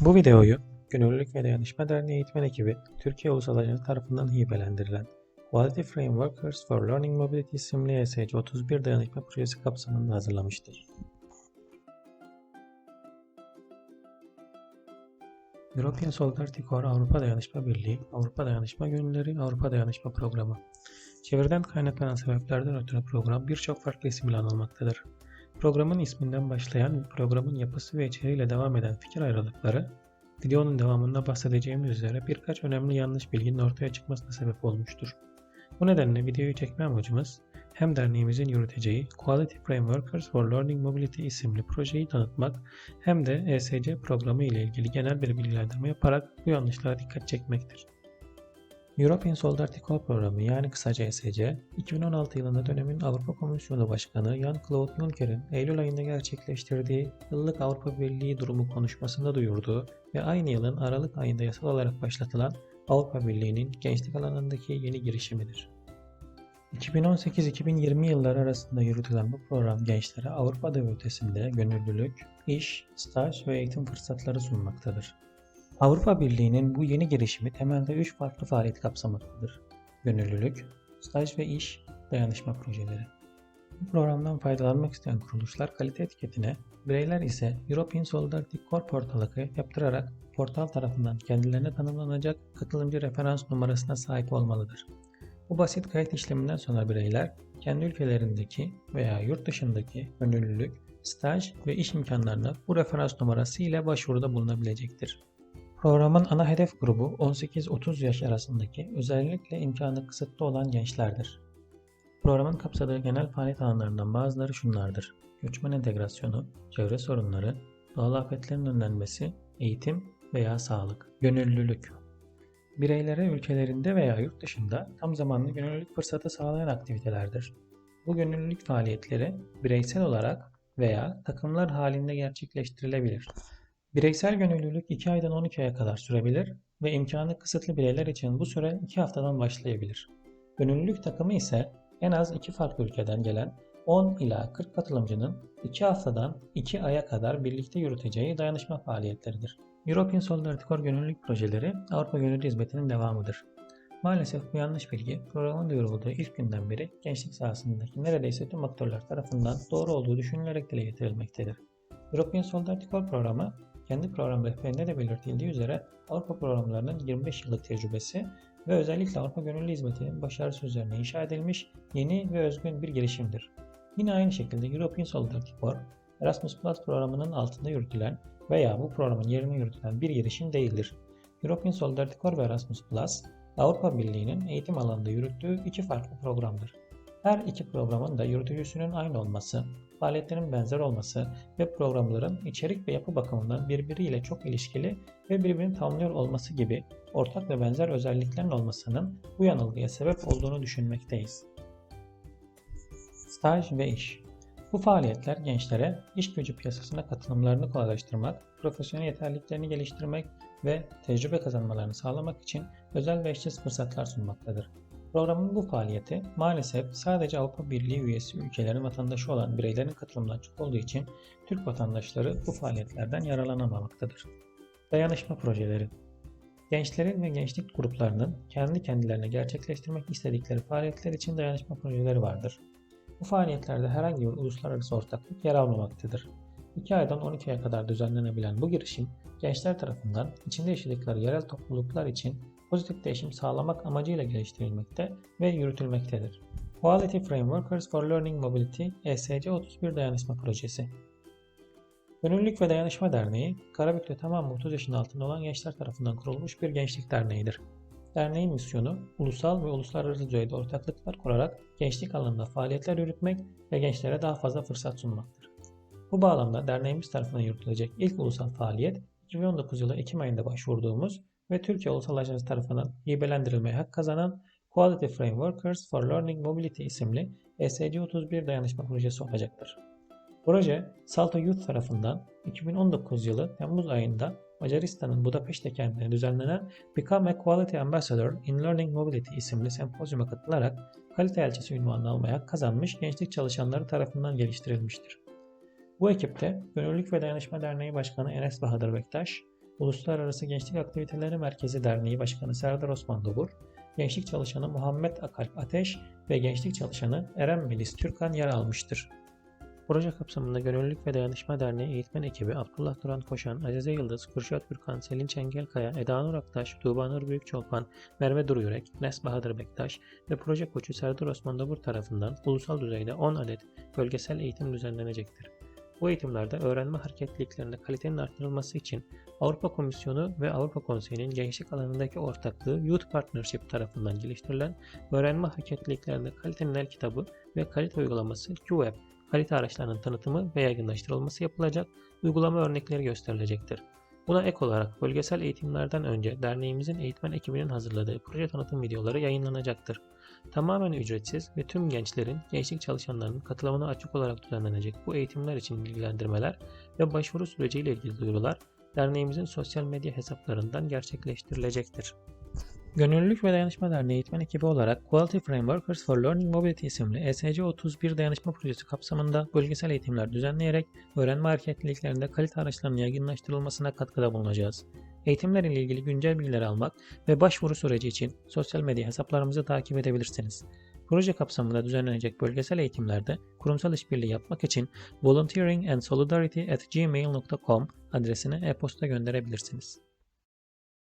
Bu videoyu Gönüllülük ve Dayanışma Derneği Eğitmen Ekibi Türkiye Ulusal Ajansı tarafından hibelendirilen Quality Frameworkers for Learning Mobility isimli ESC 31 dayanışma projesi kapsamında hazırlamıştır. European Solidarity Corps Avrupa Dayanışma Birliği, Avrupa Dayanışma Gönülleri, Avrupa Dayanışma Programı. Çeviriden kaynaklanan sebeplerden ötürü program birçok farklı isimle anılmaktadır. Programın isminden başlayan programın yapısı ve içeriğiyle devam eden fikir ayrılıkları, videonun devamında bahsedeceğimiz üzere birkaç önemli yanlış bilginin ortaya çıkmasına sebep olmuştur. Bu nedenle videoyu çekme amacımız hem derneğimizin yürüteceği Quality Frameworkers for Learning Mobility isimli projeyi tanıtmak hem de ESC programı ile ilgili genel bir bilgilendirme yaparak bu yanlışlara dikkat çekmektir. European Solidarity Corps programı yani kısaca ESC, 2016 yılında dönemin Avrupa Komisyonu Başkanı Jan-Claude Juncker'in Eylül ayında gerçekleştirdiği yıllık Avrupa Birliği durumu konuşmasında duyurduğu ve aynı yılın Aralık ayında yasal olarak başlatılan Avrupa Birliği'nin gençlik alanındaki yeni girişimidir. 2018-2020 yılları arasında yürütülen bu program gençlere Avrupa'da ve ötesinde gönüllülük, iş, staj ve eğitim fırsatları sunmaktadır. Avrupa Birliği'nin bu yeni girişimi temelde 3 farklı faaliyet kapsamaktadır. Gönüllülük, staj ve iş, dayanışma projeleri. Bu programdan faydalanmak isteyen kuruluşlar kalite etiketine, bireyler ise European Solidarity Corps portalı kayıt yaptırarak portal tarafından kendilerine tanımlanacak katılımcı referans numarasına sahip olmalıdır. Bu basit kayıt işleminden sonra bireyler kendi ülkelerindeki veya yurt dışındaki gönüllülük, staj ve iş imkanlarına bu referans numarası ile başvuruda bulunabilecektir. Programın ana hedef grubu 18-30 yaş arasındaki özellikle imkanı kısıtlı olan gençlerdir. Programın kapsadığı genel faaliyet alanlarından bazıları şunlardır. Göçmen entegrasyonu, çevre sorunları, doğal afetlerin önlenmesi, eğitim veya sağlık, gönüllülük. Bireylere ülkelerinde veya yurt dışında tam zamanlı gönüllülük fırsatı sağlayan aktivitelerdir. Bu gönüllülük faaliyetleri bireysel olarak veya takımlar halinde gerçekleştirilebilir. Bireysel gönüllülük 2 aydan 12 aya kadar sürebilir ve imkanı kısıtlı bireyler için bu süre 2 haftadan başlayabilir. Gönüllülük takımı ise en az 2 farklı ülkeden gelen 10 ila 40 katılımcının 2 haftadan 2 aya kadar birlikte yürüteceği dayanışma faaliyetleridir. European Solidarity Corps gönüllülük projeleri Avrupa Gönüllü Hizmeti'nin devamıdır. Maalesef bu yanlış bilgi programın duyurulduğu ilk günden beri gençlik sahasındaki neredeyse tüm aktörler tarafından doğru olduğu düşünülerek dile getirilmektedir. European Solidarity Corps programı kendi program rehberinde de belirtildiği üzere Avrupa programlarının 25 yıllık tecrübesi ve özellikle Avrupa Gönüllü Hizmeti'nin başarısı üzerine inşa edilmiş yeni ve özgün bir girişimdir. Yine aynı şekilde European Solidarity Corps, Erasmus Plus programının altında yürütülen veya bu programın yerine yürütülen bir girişim değildir. European Solidarity Corps ve Erasmus Plus, Avrupa Birliği'nin eğitim alanında yürüttüğü iki farklı programdır. Her iki programın da yürütücüsünün aynı olması, faaliyetlerin benzer olması ve programların içerik ve yapı bakımından birbiriyle çok ilişkili ve birbirini tamamlıyor olması gibi ortak ve benzer özelliklerin olmasının bu yanılgıya sebep olduğunu düşünmekteyiz. Staj ve iş Bu faaliyetler gençlere iş gücü piyasasına katılımlarını kolaylaştırmak, profesyonel yeterliliklerini geliştirmek ve tecrübe kazanmalarını sağlamak için özel ve eşsiz fırsatlar sunmaktadır. Programın bu faaliyeti maalesef sadece Avrupa Birliği üyesi ülkelerin vatandaşı olan bireylerin katılımından çok olduğu için Türk vatandaşları bu faaliyetlerden yararlanamamaktadır. Dayanışma projeleri Gençlerin ve gençlik gruplarının kendi kendilerine gerçekleştirmek istedikleri faaliyetler için dayanışma projeleri vardır. Bu faaliyetlerde herhangi bir uluslararası ortaklık yer almamaktadır. 2 aydan 12 aya kadar düzenlenebilen bu girişim, gençler tarafından içinde yaşadıkları yerel topluluklar için pozitif değişim sağlamak amacıyla geliştirilmekte ve yürütülmektedir. Quality Frameworkers for Learning Mobility ESC 31 Dayanışma Projesi Gönüllülük ve Dayanışma Derneği, Karabük'te tamam 30 yaşın altında olan gençler tarafından kurulmuş bir gençlik derneğidir. Derneğin misyonu, ulusal ve uluslararası düzeyde ortaklıklar kurarak gençlik alanında faaliyetler yürütmek ve gençlere daha fazla fırsat sunmaktır. Bu bağlamda derneğimiz tarafından yürütülecek ilk ulusal faaliyet 2019 yılı Ekim ayında başvurduğumuz ve Türkiye Ulusal Ajansı tarafından hibelendirilmeye hak kazanan Quality Frameworkers for Learning Mobility isimli ESC 31 dayanışma projesi olacaktır. Proje, Salto Youth tarafından 2019 yılı Temmuz ayında Macaristan'ın Budapeşte kentinde düzenlenen Become a Quality Ambassador in Learning Mobility isimli sempozyuma katılarak kalite elçisi ünvanını almaya kazanmış gençlik çalışanları tarafından geliştirilmiştir. Bu ekipte Gönüllülük ve Dayanışma Derneği Başkanı Enes Bahadır Bektaş, Uluslararası Gençlik Aktiviteleri Merkezi Derneği Başkanı Serdar Osman Dobur, Gençlik Çalışanı Muhammed Akalp Ateş ve Gençlik Çalışanı Eren Melis Türkan yer almıştır. Proje kapsamında Gönüllülük ve Dayanışma Derneği eğitmen ekibi Abdullah Duran Koşan, Azize Yıldız, Kürşat Gürkan, Selin Çengelkaya, Eda Nur Aktaş, Tuğba Nur Büyükçolpan, Merve Duru Yürek, Nes Bahadır Bektaş ve proje koçu Serdar Osman Dabur tarafından ulusal düzeyde 10 adet bölgesel eğitim düzenlenecektir. Bu eğitimlerde öğrenme hareketliliklerinde kalitenin artırılması için Avrupa Komisyonu ve Avrupa Konseyi'nin gençlik alanındaki ortaklığı Youth Partnership tarafından geliştirilen Öğrenme Hareketliliklerinde Kalitenin Kitabı ve Kalite Uygulaması QWEB kalite araçlarının tanıtımı ve yaygınlaştırılması yapılacak, uygulama örnekleri gösterilecektir. Buna ek olarak bölgesel eğitimlerden önce derneğimizin eğitmen ekibinin hazırladığı proje tanıtım videoları yayınlanacaktır. Tamamen ücretsiz ve tüm gençlerin, gençlik çalışanlarının katılımına açık olarak düzenlenecek bu eğitimler için bilgilendirmeler ve başvuru süreciyle ilgili duyurular derneğimizin sosyal medya hesaplarından gerçekleştirilecektir. Gönüllülük ve Dayanışma Derneği eğitmen ekibi olarak Quality Frameworkers for Learning Mobility isimli ESC 31 dayanışma projesi kapsamında bölgesel eğitimler düzenleyerek öğrenme hareketliliklerinde kalite araçlarının yaygınlaştırılmasına katkıda bulunacağız. Eğitimler ile ilgili güncel bilgileri almak ve başvuru süreci için sosyal medya hesaplarımızı takip edebilirsiniz. Proje kapsamında düzenlenecek bölgesel eğitimlerde kurumsal işbirliği yapmak için volunteeringandsolidarity@gmail.com adresine e-posta gönderebilirsiniz.